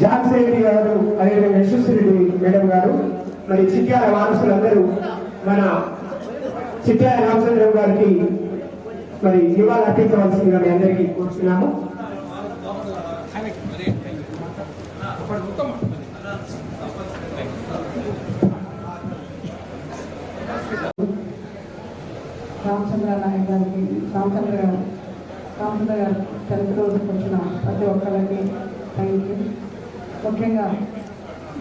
జాన్సేవి గారు అదే యశస్విరెడ్డి మేడం గారు. మరి చిట్యాల వారసులందరూ మన చిట్యాల రామచంద్రరావు గారికి మరి నివాళి అర్పించవలసిందిగా మీ అందరికీ కోరుతున్నాము రామచంద్ర నాయక్ గారికి రామచంద్ర గారు రామచంద్ర గారు తెలుగు రోజుకి వచ్చిన ప్రతి ఒక్కరికి థ్యాంక్ యూ ముఖ్యంగా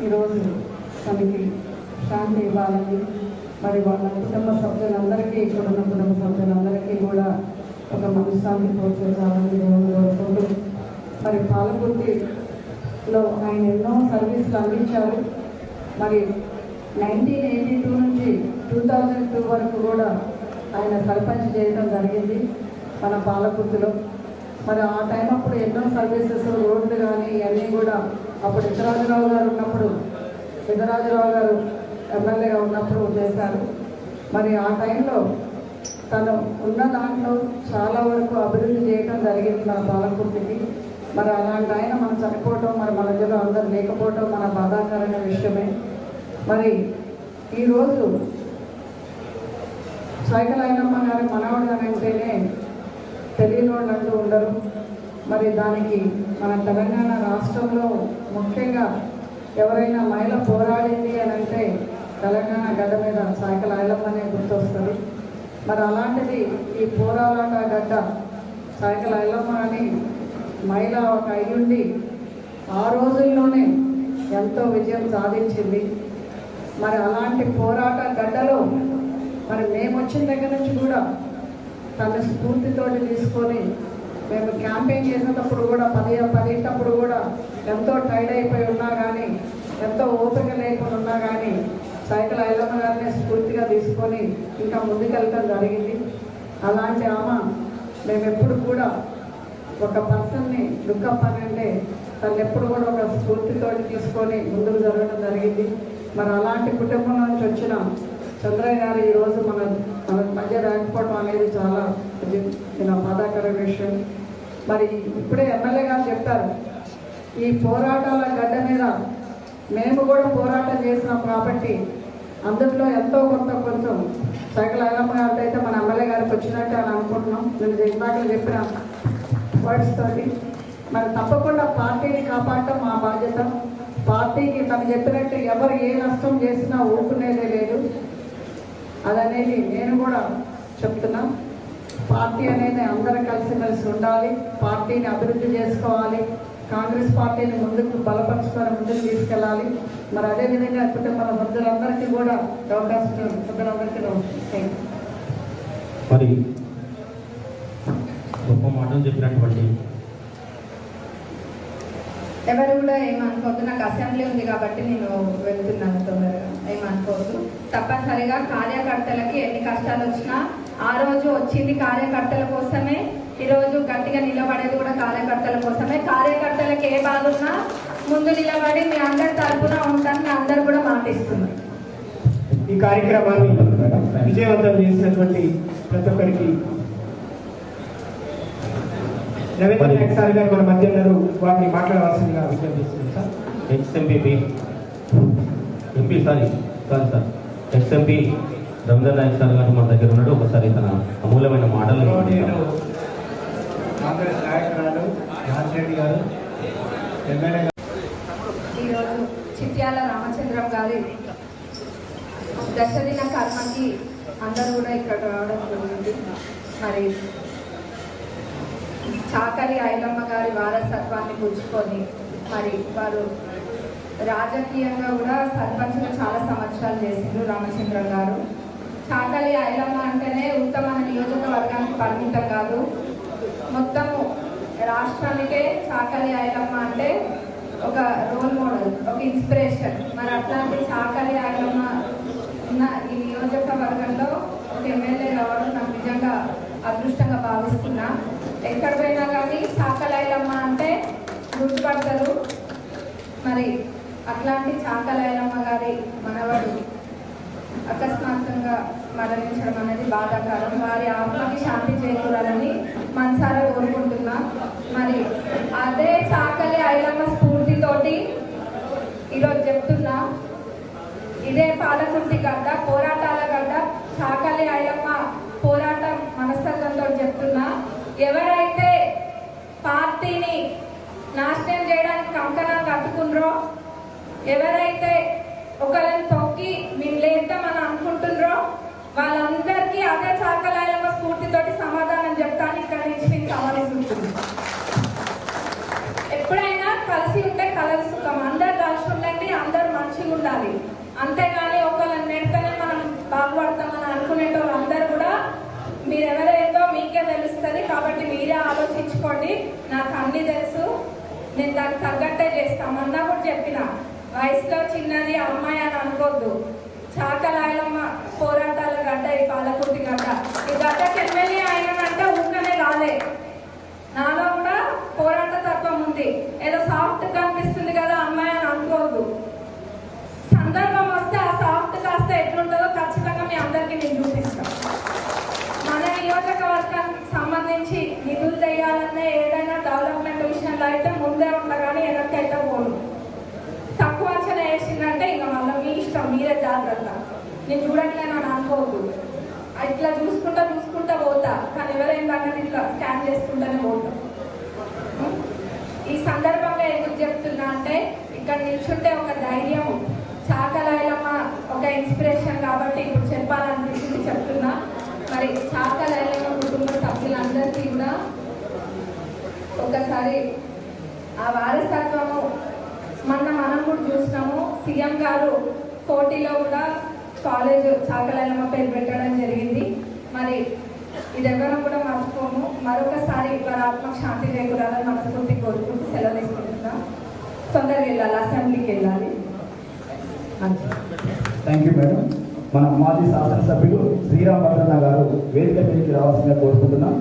ఈరోజు తనకి శాంతి ఇవ్వాలని మరి వాళ్ళ కుటుంబ సభ్యులందరికీ ఇక్కడ ఉన్న కుటుంబ సభ్యులందరికీ కూడా ఒక మనశ్శాంతి ప్రోత్సహించాలని దేవుని కోరుకుంటూ మరి పాలకుర్తిలో ఆయన ఎన్నో సర్వీసులు అందించారు. మరి నైన్టీన్ ఎయిటీ టూ నుంచి టూ థౌజండ్ టూ వరకు కూడా ఆయన సర్పంచ్ చేయడం జరిగింది మన పాలకుర్తిలో. మరి ఆ టైం అప్పుడు ఎన్నో సర్వీసెస్ రోడ్లు కానీ ఇవన్నీ కూడా. అప్పుడు ఇద్దరాజురావు గారు ఉన్నప్పుడు సిద్ధరాజురావు గారు ఎమ్మెల్యేగా ఉన్నప్పుడు చేశారు. మరి ఆ టైంలో తను ఉన్న దాంట్లో చాలా వరకు అభివృద్ధి చేయడం జరిగింది మన పాలకుర్తికి మరి అలాంటి ఆయన మనం చనిపోవటం మరి మన దగ్గర అందరూ లేకపోవటం మన బాధాకరమైన విషయమే. మరి ఈరోజు సైకిల్ అయినమ్మ గారి మనవడు అని అంటేనే తెలియని వాళ్ళు అంటూ ఉండరు. మరి దానికి మన తెలంగాణ రాష్ట్రంలో ముఖ్యంగా ఎవరైనా మహిళ పోరాడింది అని అంటే తెలంగాణ గడ్డ మీద సాయకల ఐలమ్మనే గుర్తొస్తుంది. మరి అలాంటిది ఈ పోరాట గడ్డ సాయకల ఐలమ్మ అని మహిళ ఒక అయ్యుండి ఆ రోజుల్లోనే ఎంతో విజయం సాధించింది. మరి అలాంటి పోరాట గడ్డలో మరి మేము వచ్చిన దగ్గర నుంచి కూడా తన స్ఫూర్తితోటి తీసుకొని మేము క్యాంపెయిన్ చేసినప్పుడు కూడా పది పదింటప్పుడు కూడా ఎంతో టైర్డ్ అయిపోయి ఉన్నా కానీ ఎంతో ఓపిక లేకుండా ఉన్నా కానీ సైకిల్ ఐలమ్మ గారిని స్ఫూర్తిగా తీసుకొని ఇంకా ముందుకెళ్ళటం జరిగింది. అలాంటి ఆమె మేము ఎప్పుడు కూడా ఒక పర్సన్ని లుకప్ అని అంటే తను ఎప్పుడు కూడా ఒక స్ఫూర్తితోటి తీసుకొని ముందుకు జరగడం జరిగింది. మరి అలాంటి కుటుంబం నుంచి వచ్చిన చంద్రయ్య గారు ఈరోజు మన మన మధ్య రాకపోవడం అనేది చాలా బాధాకర విషయం. మరి ఇప్పుడే ఎమ్మెల్యే గారు చెప్పారు ఈ పోరాటాల గడ్డ మీద మేము కూడా పోరాటం చేసినాం కాబట్టి అందులో ఎంతో కొంత కొంచెం సైకిల్ ఐలమ్మ గారితో అయితే మన ఎమ్మెల్యే గారికి వచ్చినట్టు అని అనుకుంటున్నాం. నేను ఇందాక చెప్పిన వర్డ్స్ తోటి. మరి తప్పకుండా పార్టీని కాపాడటం మా బాధ్యత. పార్టీకి తను చెప్పినట్టు ఎవరు ఏ నష్టం చేసినా ఊరుకునేదే లేదు. అదనేది నేను కూడా చెప్తున్నా. పార్టీ అనేది అందరూ కలిసిమెలిసి ఉండాలి పార్టీని అభివృద్ధి చేసుకోవాలి కాంగ్రెస్ పార్టీని ముందుకు బలపరుచుకొని ముందుకు తీసుకెళ్ళాలి. మరి అదేవిధంగా కుటుంబాల సభ్యులందరికీ కూడా ఈ అవకాశం యూ మరి గొప్ప మాటలు చెప్పినటువంటి ఎవరు కూడా ఏమనుకోవద్దు. నాకు అసెంబ్లీ ఉంది కాబట్టి నేను వెళ్తున్నాను తొందరగా. ఏమనుకోవద్దు. తప్పనిసరిగా కార్యకర్తలకి ఎన్ని కష్టాలు వచ్చినా ఆ రోజు వచ్చింది కార్యకర్తల కోసమే ఈ రోజు గట్టిగా నిలబడేది కూడా కార్యకర్తల కోసమే. కార్యకర్తలకు ఏ బాధ ఉన్నా ముందు నిలబడి మీ అందరి తరపున ఉంటాను మీ అందరు కూడా మాటిస్తున్నారు. ఈ కార్యక్రమాన్ని విజయవంతం చేసినటువంటి ప్రతి ఒక్కరికి రవీంద్ర నాయక్ సార్ గారు మన మధ్య ఉన్నారు వారిని మాట్లాడవలసిందిగా విజ్ఞప్తిస్తున్నాం sir ex MP MP sorry sorry sir. Ex MP Ravindra Nayak sir గారు మన దగ్గర ఉన్నాడు. ఒకసారి తన అమూల్యమైన మాటలు కాంగ్రెస్ నాయకురాలు రెడ్డి గారు ఎమ్మెల్యే గారు. ఈరోజు చిట్యాల రామచంద్రం గారి దశదిన కర్మకి అందరూ కూడా ఇక్కడ రావడం జరిగింది. మరి చాకలి ఐలమ్మ గారి వారసత్వాన్ని పుచ్చుకొని మరి వారు రాజకీయంగా కూడా సర్పంచ్గా చాలా సంవత్సరాలు చేసిండ్రు రామచంద్రం గారు. చాకలి ఐలమ్మ అంటేనే ఉత్తమ నియోజకవర్గానికి పరిమితం కాదు. మొత్తము రాష్ట్రానికే చాకలి ఐలమ్మ అంటే ఒక రోల్ మోడల్ ఒక ఇన్స్పిరేషన్ మరి అట్లాంటి చాకలి ఐలమ్మ ఉన్న ఈ నియోజకవర్గంలో ఒక ఎమ్మెల్యే రావడం నాకు నిజంగా అదృష్టంగా భావిస్తున్నా. ఎక్కడ పోయినా కానీ చాకలైలమ్మ అంటే గుర్తుపడతారు. మరి అట్లాంటి చాకలైలమ్మ గారి మనవడు అకస్మాత్తుగా మరణించడం అనేది బాధాకరం. వారి ఆత్మకి శాంతి చేకూరాలని మనసారా కోరుకుంటున్నా. మరి అదే చాకలి ఐలమ్మ స్ఫూర్తితోటి ఈరోజు చెప్తున్నా ఇదే పాలకుర్తి గడ్డ పోరాటాల గడ్డ చాకలి ఐలమ్మ పోరాటం మనస్తత్వంతో చెప్తున్నా. ఎవరైతే పార్టీని నాశనం చేయడానికి కంకణం కట్టుకున్నారో ఎవరైతే ఒకరిని తొక్కి మేము మనం అనుకుంటున్నారో వాళ్ళందరికీ అదే చాకలాయమ్మ స్ఫూర్తితోటి సమాధానం చెప్తాను ఇక్కడ నుంచి నేను సమాధిస్తుంది ఎప్పుడైనా కలిసి ఉంటే కలర్ సుఖం. అందరు కలిసి ఉండండి అందరు మంచిగా ఉండాలి. అంతేగాని ఒకళ్ళని నెడితేనే మనం బాగుపడతామని అనుకునేటోళ్ళు అందరు కూడా మీరు మీకే తెలుస్తుంది. కాబట్టి మీరే ఆలోచించుకోండి. నాకు అన్ని తెలుసు. నేను దానికి తగ్గట్టే చేస్తామన్నా కూడా చెప్పిన. వయసులో చిన్నది అమ్మాయి అని అనుకోద్దు. చాకలాయలమ్మ పోరాటాల గడ్డ ఈ పాలకుర్తి గడ్డ ఈ గడ్డకి ఎమ్మెల్యే అయినామంటే ఊరికనే రాలే నాలో కూడా పోరాట తత్వం ఉంది ఏదో సాఫ్ట్ కనిపిస్తుంది కదా అమ్మాయి అని అనుకోవద్దు సందర్భం వస్తే ఆ సాఫ్ట్ కాస్త ఎట్లుంటుందో ఖచ్చితంగా మీ అందరికీ నేను చూపిస్తాను మన నియోజకవర్గానికి సంబంధించి నిధులు చేయాలన్నా ఏదైనా డెవలప్మెంట్ విషయంలో అయితే ముందే ఉంటా కానీ వెనక్కైతే పోను తక్కువ అంచనా వేసిందంటే ఇంకా మళ్ళీ మీ ఇష్టం మీరే జాగ్రత్త. నేను చూడట్లేను అని అనుకోవద్దు ఇట్లా చూసుకుంటా చూసుకుంటా పోతా. కానీ ఎవరైనా అన్నది ఇట్లా స్కాన్ చేసుకుంటానే పోతా. ఈ సందర్భంగా ఎందుకు చెప్తున్నా అంటే ఇక్కడ నిల్చుంటే ఒక ధైర్యం చాకలాయలమ్మ ఒక ఇన్స్పిరేషన్ కాబట్టి ఇప్పుడు చెప్పాలనిపించింది చెప్తున్నా. మరి చాకలాయలమ్మ కుటుంబ సభ్యులందరికీ కూడా ఒకసారి ఆ వారసత్వము మొన్న మనం కూడా చూసినాము. సీఎం గారు కోటిలో కూడా కాలేజ్ చాకలైనమ్మ పేరు పెట్టడం జరిగింది. మరి ఇది కూడా మర్చిపోము. మరొకసారి వారి ఆత్మకు శాంతి చేకూరాలని మనస్ఫూర్తి కోరుకుంటూ సెలవు తీసుకుంటున్నాం. తొందరగా వెళ్ళాలి అసెంబ్లీకి వెళ్ళాలి. థ్యాంక్ యూ మేడం మన మాజీ శాసనసభ్యులు శ్రీరామ్ భద్రన్న గారు వేదిక మీదకి రావాల్సిందిగా కోరుకుంటున్నాం.